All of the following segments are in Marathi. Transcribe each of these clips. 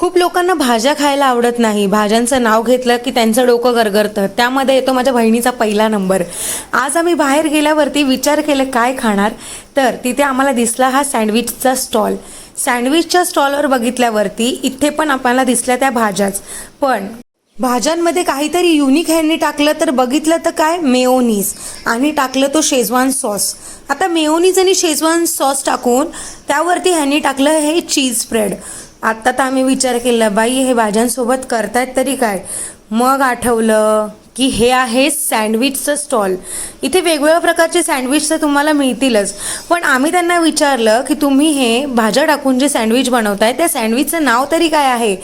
खूप लोकांना भाज्या खायला आवडत नाही. भाज्यांचं नाव घेतलं की त्यांचं डोकं गरगरतं. त्यामध्ये येतो माझ्या बहिणीचा पहिला नंबर. आज आम्ही बाहेर गेल्यावरती विचार केला काय खाणार? तर तिथे आम्हाला दिसला हा सँडविचचा स्टॉल. सँडविचच्या स्टॉलवर बघितल्यावरती इथे पण आपल्याला दिसल्या त्या भाज्याच. पण भाज्यांमध्ये काहीतरी युनिक ह्यांनी टाकलं तर बघितलं तर काय? मेओनीज आणि टाकलं तो शेजवान सॉस आता मेओनीज आणि शेजवान सॉस टाकून त्यावरती ह्यांनी टाकलं हे चीज स्प्रेड आत्ता तर आम्ही विचार केला बाई हे भाज्यांसोबत करतायत तरी काय? मग आठवलं की हे आहे सँडविचचं स्टॉल. इथे वेगवेगळ्या प्रकारचे सँडविच तर तुम्हाला मिळतीलच. पण आम्ही त्यांना विचारलं की तुम्ही हे भाज्या टाकून जे सँडविच बनवताय त्या सँडविचचं नाव तरी काय आहे?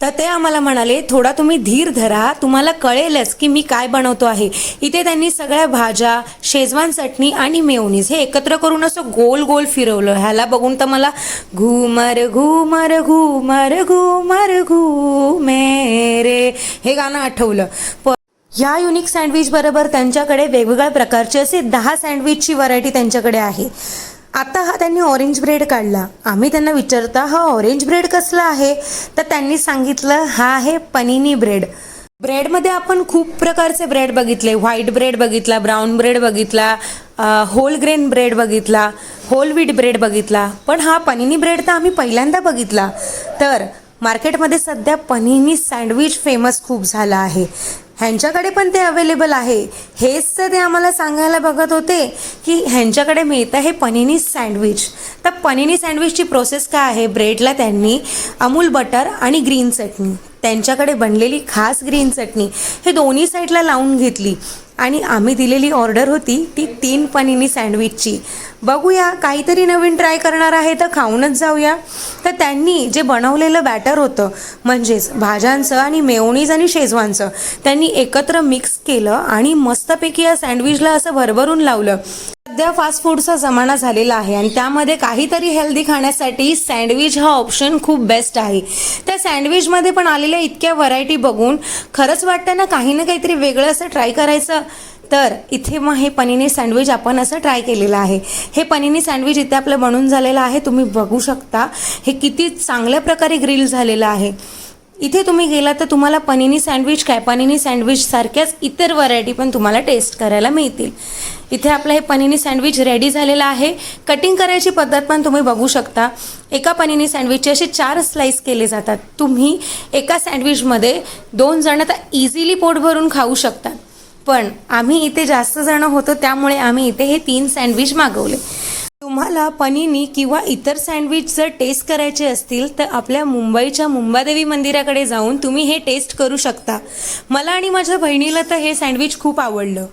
तर ते आम्हाला म्हणाले थोडा तुम्ही धीर धरा तुम्हाला कळेलच की मी काय बनवतो आहे. इथे त्यांनी सगळ्या भाज्या शेजवान चटणी आणि मेवनीज हे एकत्र करून असं गोल गोल फिरवलं. ह्याला बघून तर मला घुमर घुमर घुमर घुमर घुमे रे हे गाणं आठवलं. पण ह्या युनिक सँडविच बरोबर त्यांच्याकडे वेगवेगळ्या प्रकारचे असे दहा सँडविचची व्हरायटी त्यांच्याकडे आहे. आता हा त्यांनी ऑरेंज ब्रेड काढला. आम्ही त्यांना विचारता हा ऑरेंज ब्रेड कसला आहे? तर त्यांनी सांगितलं हा आहे पनिनी ब्रेड ब्रेडमध्ये आपण खूप प्रकारचे ब्रेड बघितले. व्हाईट ब्रेड बघितला ब्राऊन ब्रेड बघितला होल ग्रेन ब्रेड बघितला होल व्हीट ब्रेड बघितला. पण हा पनिनी ब्रेड तर आम्ही पहिल्यांदा बघितला. तर मार्केटमध्ये सध्या पनिनी सँडविच फेमस खूप झाला आहे. ह्यांच्याकडे पण ते अवेलेबल आहे. हेच तर ते आम्हाला सांगायला बघत होते की ह्यांच्याकडे मिळतं हे पनिनी सँडविच. तर पनिनी सँडविचची प्रोसेस काय आहे? ब्रेडला त्यांनी अमूल बटर आणि ग्रीन चटणी. त्यांच्याकडे बनलेली खास ग्रीन चटणी हे दोन्ही साईडला लावून घेतली. आणि आम्ही दिलेली ऑर्डर होती ती तीन पनीनी सँडविचची. बघूया काहीतरी नवीन ट्राय करणार आहे तर खाऊनच जाऊया. तर त्यांनी जे बनवलेलं बॅटर होतं म्हणजेच भाज्यांचं आणि मेवणीज आणि शेजवानचं त्यांनी एकत्र मिक्स केलं आणि मस्तपैकी या सँडविचला असं भरभरून लावलं. सध्या फास्ट फूडचा जमाना झालेला आहे आणि त्यामध्ये काहीतरी हेल्दी खाण्यासाठी सँडविच हा ऑप्शन खूप बेस्ट आहे. त्या सँडविचमध्ये पण आलेल्या इतक्या व्हरायटी बघून खरंच वाटतं ना काही ना काहीतरी वेगळं असं ट्राय करायचं. तर इथे मग हे पनीनी सँडविच आपण असं ट्राय केलेलं आहे. हे पनीनी सँडविच इथे आपलं बनून झालेलं आहे. तुम्ही बघू शकता. हे किती चांगल्या प्रकारे ग्रिल झालेलं आहे. इथे तुम्ही गेला तर तुम्हाला पनिनी सँडविच काय? पनिनी सँडविच सारख्याच इतर व्हरायटी पण तुम्हाला टेस्ट करायला मिळतील. इथे आपलं हे पनिनी सँडविच रेडी झालेलं आहे. कटिंग करायची पद्धत पण तुम्ही बघू शकता. एका पनिनी सँडविचचे असे चार स्लाईस केले जातात. तुम्ही एका सँडविचमध्ये दोन जणं तर इझिली पोट भरून खाऊ शकतात. पण आम्ही इथे जास्त जणं होतो त्यामुळे आम्ही इथे हे तीन सँडविच मागवले. तुम्हाला पनीनी किंवा इतर सँडविच जर टेस्ट करायचे असतील तर आपल्या मुंबईच्या मुंबादेवी मंदिराकडे जाऊन तुम्ही हे टेस्ट करू शकता. मला आणि माझ्या बहिणीला तर हे सँडविच खूप आवडलं.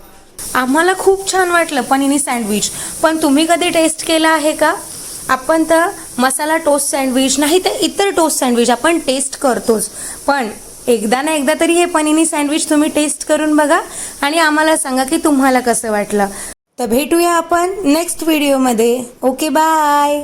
आम्हाला खूप छान वाटलं पनीनी सँडविच. पण तुम्ही कधी टेस्ट केलं आहे का? आपण तर मसाला टोस्ट सँडविच नाही तर इतर टोस्ट सँडविच आपण टेस्ट करतोच. पण एकदा ना एकदा तरी हे पनीनी सँडविच तुम्ही टेस्ट करून बघा आणि आम्हाला सांगा की तुम्हाला कसं वाटलं. तर भेटूया आपण नेक्स्ट व्हिडिओमध्ये ओके बाय